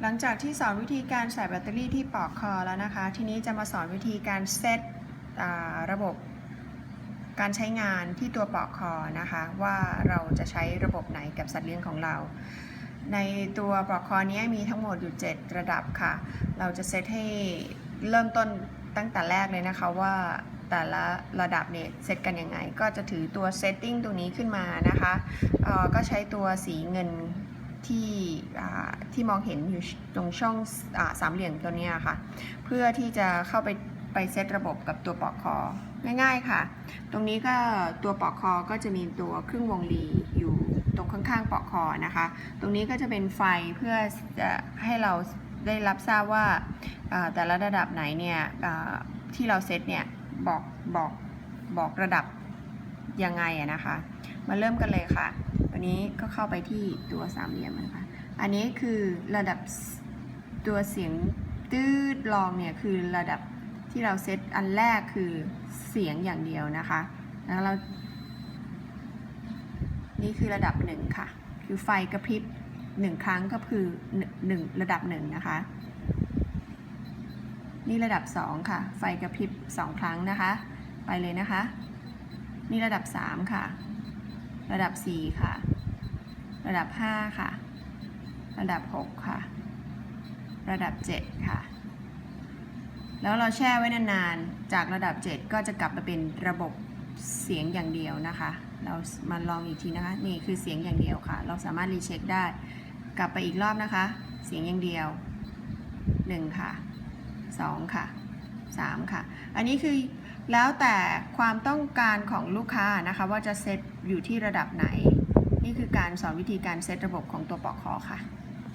หลังจากที่สอนวิธีการใส่แบตเตอรี่ที่ปลอกคอแล้วนะคะ ทีนี้จะมาสอนวิธีการเซตระบบการใช้งานที่ตัวปลอกคอนะคะ ว่าเราจะใช้ระบบไหนกับสัตว์เลี้ยงของเรา ในตัวปลอกคอนี้มีทั้งหมดอยู่ 7 ระดับค่ะ เราจะเซตให้เริ่มต้นตั้งแต่แรกเลยนะคะว่าแต่ละระดับเนี่ยเซตกันยังไง ก็จะถือตัวเซตติ้งตัวนี้ขึ้นมานะคะออก็ใช้ตัวสีเงิน ที่ที่มองเห็นอยู่ตรงช่องอสามเหลี่ยมตัวนี้ค่ะ เพื่อที่จะเข้าไปไปเซตระบบกับตัวปอกคอง่ายๆค่ะ ตรงนี้ก็ตัวปอกคอก็จะมีตัวครึ่งวงรีอยู่ตรงข้างๆปอกคอนะคะ ตรงนี้ก็จะเป็นไฟเพื่อจะให้เราได้รับทราบว่าแต่ละระดับไหนเนี่ยที่เราเซตเนี่ยบอกบอกบอกระดับ ยังไงอะนะคะ มาเริ่มกันเลยค่ะ วันนี้ก็เข้าไปที่ตัวสามเหลี่ยมนะคะ อันนี้คือระดับตัวเสียงตืดลองเนี่ยคือระดับที่เราเซตอันแรกคือเสียงอย่างเดียวนะคะ แล้วเรา นี่คือระดับหนึ่งค่ะ คือไฟกระพริบหนึ่งครั้งก็คือหนึ่งหนึ่งระดับหนึ่งนะคะ นี่ระดับสองค่ะ ไฟกระพริบสองครั้งนะคะ ไปเลยนะคะ นี่ระดับสามค่ะ ระดับสี่ค่ะ ระดับห้าค่ะ ระดับหกค่ะ ระดับเจ็ดค่ะ แล้วเราแช่ไว้นานๆ จากระดับ 7 ก็จะกลับมาเป็นระบบเสียงอย่างเดียวนะคะ เรามาลองอีกทีนะคะ นี่คือเสียงอย่างเดียวค่ะ เราสามารถรีเช็คได้ กลับไปอีกรอบนะคะ เสียงอย่างเดียว 1 ค่ะ 2 ค่ะ 3 ค่ะ อันนี้คือแล้วแต่ความต้องการของลูกค้านะคะว่าจะเซตอยู่ที่ระดับไหน นี่คือการสอนวิธีการเซตระบบของตัวปอกคอค่ะ